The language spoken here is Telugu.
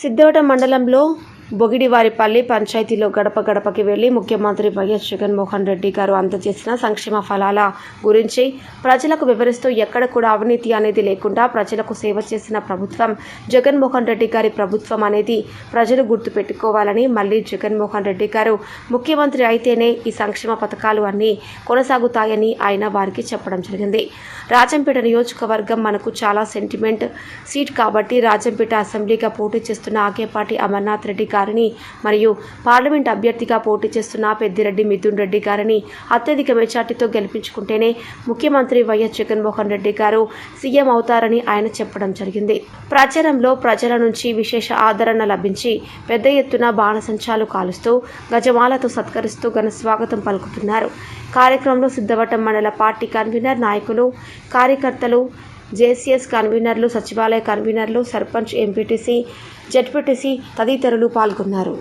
సిద్ధవటం మండలంలో బొగిడివారిపల్లి పంచాయతీలో గడప గడపకి వెళ్ళి ముఖ్యమంత్రి వైఎస్ జగన్మోహన్ రెడ్డి గారు అందజేసిన సంక్షేమ ఫలాల గురించి ప్రజలకు వివరిస్తూ ఎక్కడ కూడా అవినీతి అనేది లేకుండా ప్రజలకు సేవ చేసిన ప్రభుత్వం జగన్మోహన్ రెడ్డి గారి ప్రభుత్వం అనేది ప్రజలు గుర్తుపెట్టుకోవాలని మళ్ళీ జగన్మోహన్ రెడ్డి గారు ముఖ్యమంత్రి అయితేనే ఈ సంక్షేమ పథకాలు అన్నీ కొనసాగుతాయని ఆయన వారికి చెప్పడం జరిగింది. రాజంపేట నియోజకవర్గం మనకు చాలా సెంటిమెంట్ సీట్ కాబట్టి రాజంపేట అసెంబ్లీగా పోటీ చేస్తున్న ఆకేపాటి అమర్నాథ్ రెడ్డి గారిని మరియు పార్లమెంట్ అభ్యర్థిగా పోటీ చేస్తున్న పెద్దిరెడ్డి మిథున్ రెడ్డి గారిని అత్యధిక మెజార్టీతో గెలిపించుకుంటేనే ముఖ్యమంత్రి వైఎస్ జగన్మోహన్ రెడ్డి గారు సీఎం అవుతారని ఆయన చెప్పడం జరిగింది. ప్రచారంలో ప్రజల నుంచి విశేష ఆదరణ లభించి పెద్ద ఎత్తున బాణసంచాలు కాలుస్తూ గజమాలతో సత్కరిస్తూ ఘన స్వాగతం పలుకుతున్నారు. కార్యక్రమంలో సిద్ధవటం మండల పార్టీ కన్వీనర్ నాయకులు కార్యకర్తలు జేసీఎస్ కన్వీనర్లు సచివాలయ కన్వీనర్లు సర్పంచ్ ఎంపీటీసీ జెడ్పీటీసీ తదితరులు పాల్గొన్నారు.